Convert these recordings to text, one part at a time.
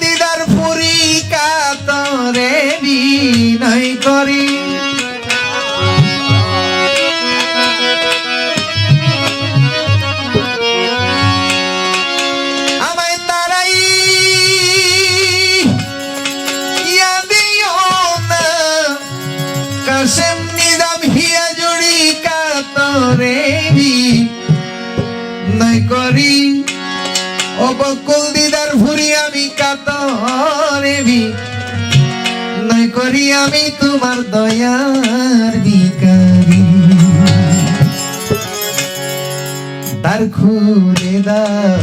দিদার পুরী কাতরে বিনয় করি। অবকুল দিদার ভুরি আমি কাতরে বি নয় করি আমি তোমার দয়ার বিকারি তার খুলে দাও।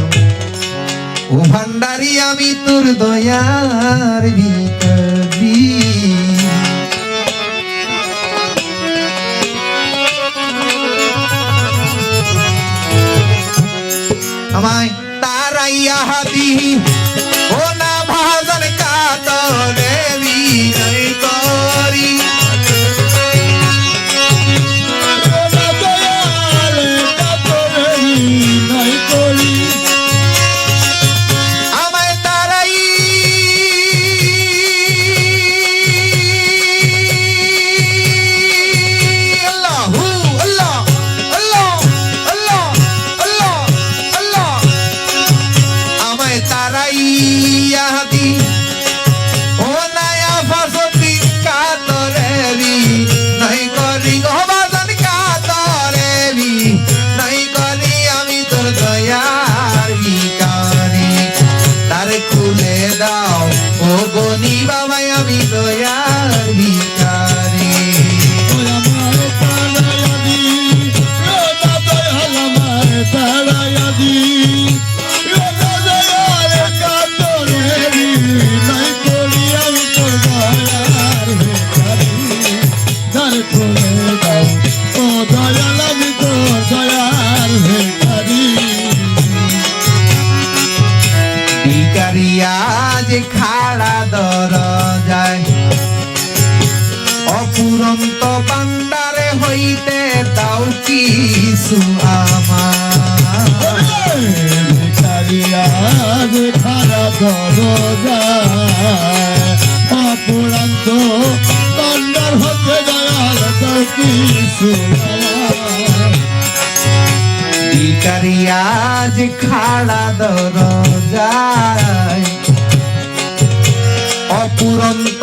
ও ভান্ডারি আমি তোর দয়ার বিকারি আমায় তারাইয়া হাতি ও না ভাজন কাতরে বিনয় করি। দাও কিছু আমার। অপুরান্ত কন্ডার হতে দয়াল খাড়া দর যায় অপুরন্ত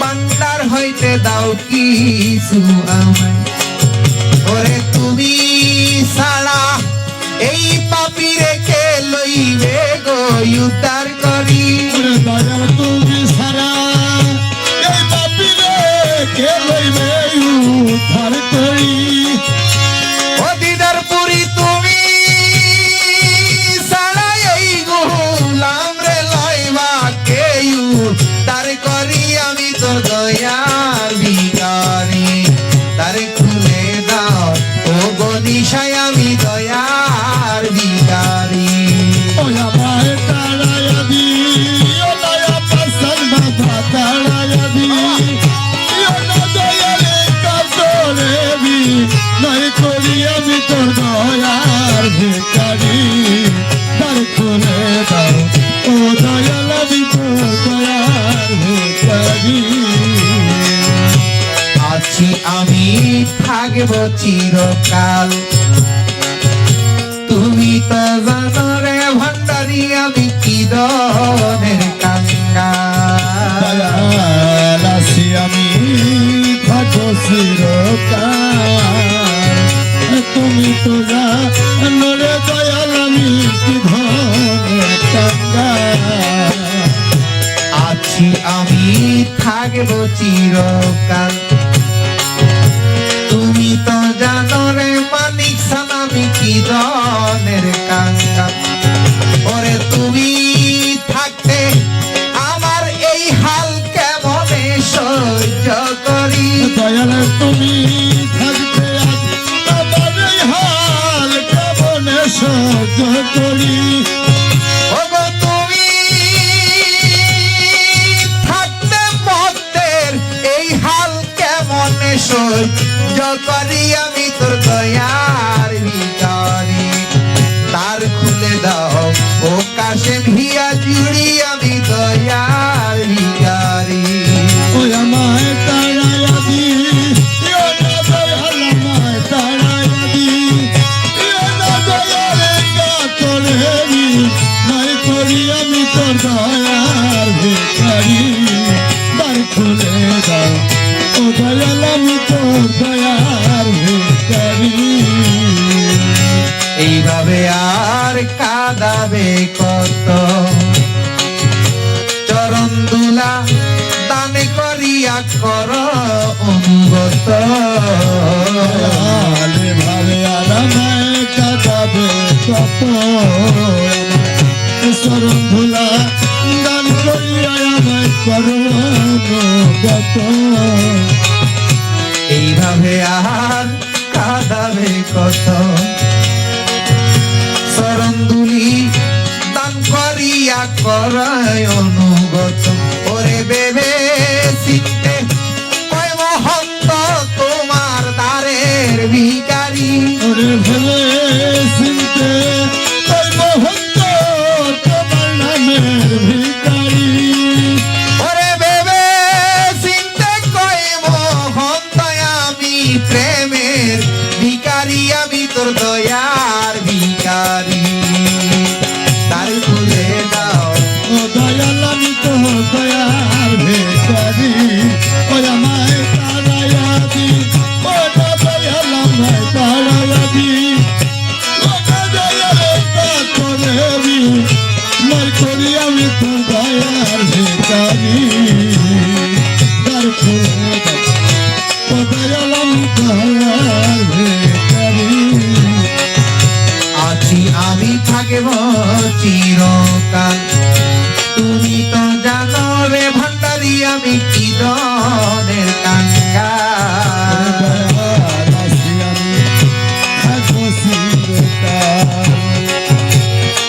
বান্ডার হইতে দাও কিছু আমায়। vive goyutar থাকব চিরকাল। তুমি তো জানো রে ভান্ডারি আমি কি দনের কাঙ্গা দয়াল আমি থাকো চিরকাল। তুমি তো জানরে দয়াল আমি কি ধনে টাকা আছি আমি থাকব চিরকাল। তুমি তো জানো রে মানিক সান আমি কি দনের কাঙ্গা ওরে তুমি থাকতে আমার এই হাল কেমনে সহ্য করি? দয়াল তুমি থাকতে আমার এই হাল কেমনে সহ্য করি? থাকতে ভক্তের এই হাল কেমনে সহ্য করি আমি তোর দয়ার ভিতরে। তার খুলে দাও, ও কাশেম হিয়া জুড়ি আমি দয়ার ভিকারি ওই আমায় তাড়াইয়া আমি তোর দয়ার ভিখারি দ্বার খুলে দাও দয়াল আমি তোর দয়ার ভিখারি এইভাবে আর কাঁদাবে কত? চরণ দুলা দান করিয়া কর অনুগত ভাবে আরামায় কাটাবে কত? শরণ ভোলা দান করিয়া আমায় করুণগত এইভাবে আর কাঁদাবে কত? সরন্দুলি দুলি দান করিয়া কর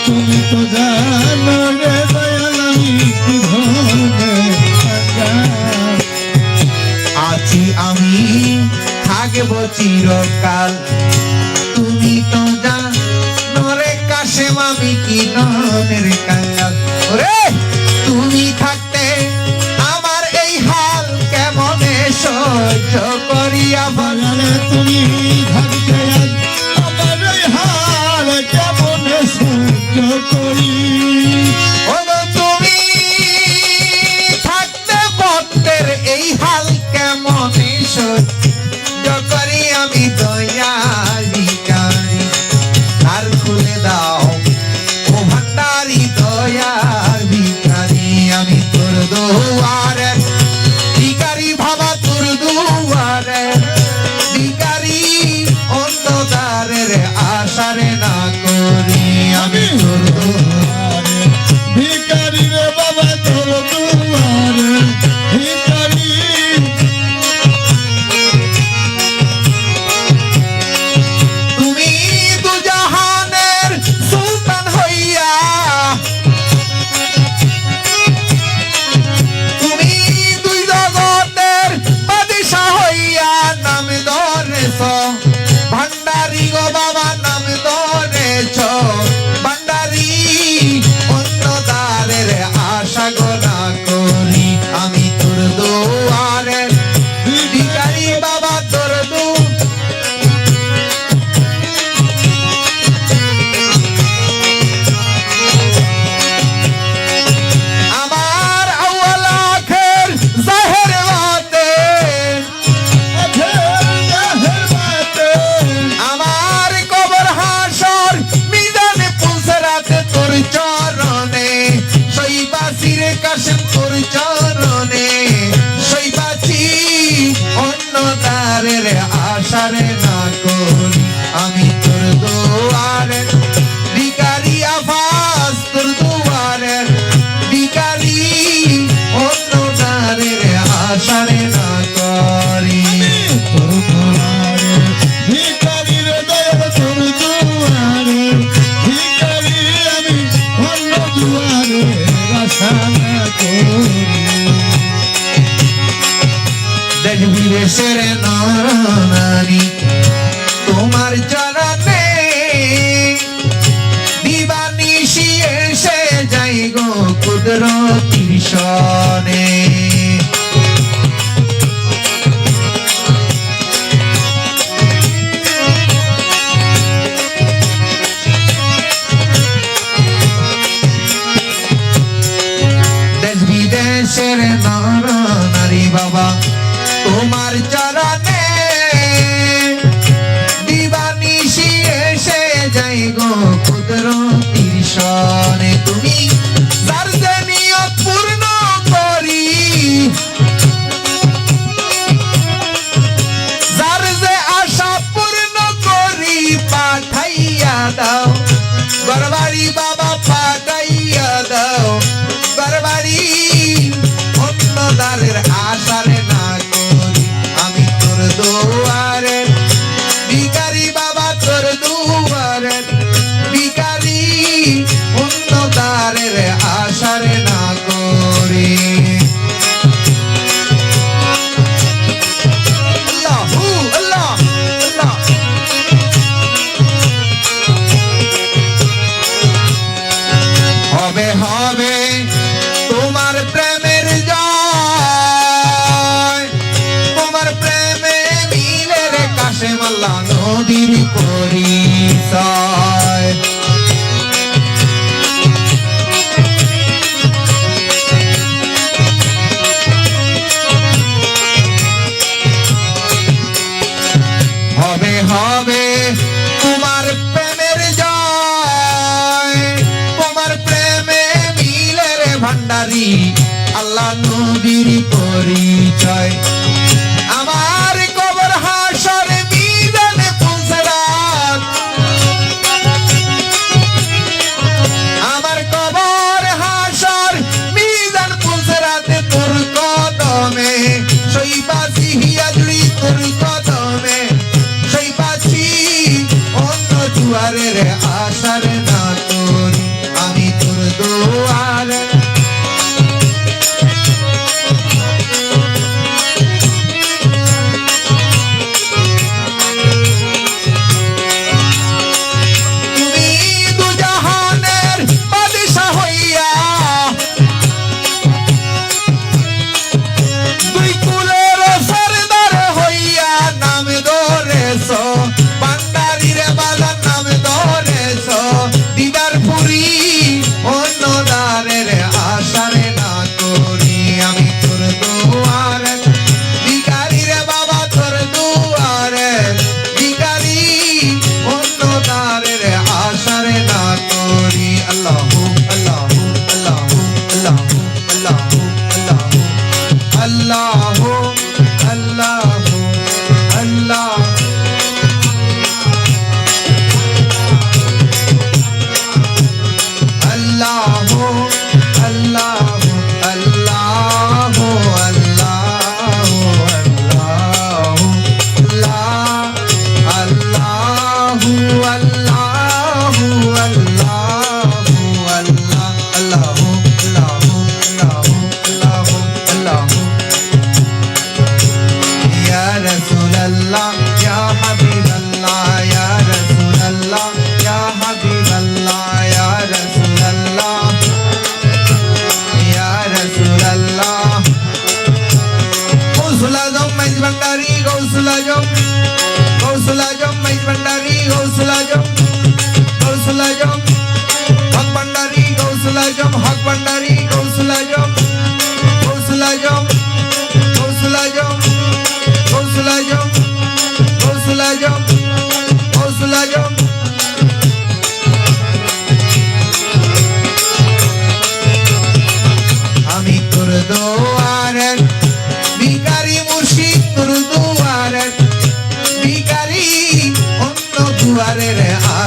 তুমি তো জানো রে আমি কি। আছি আমি, থাকব চিরকাল তুমি তো জানো রে কাশেম আমি কি দনের আমি দয়ালি কারি আর খুলে দাও, ও ভান্ডারি আমি তোর দুয়ারে, ভিখারি ভাবা তোর দুয়ারে। ভিখারি অন্ধকারের আশারে না করি, আমি তোর আশারে না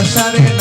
সংসারে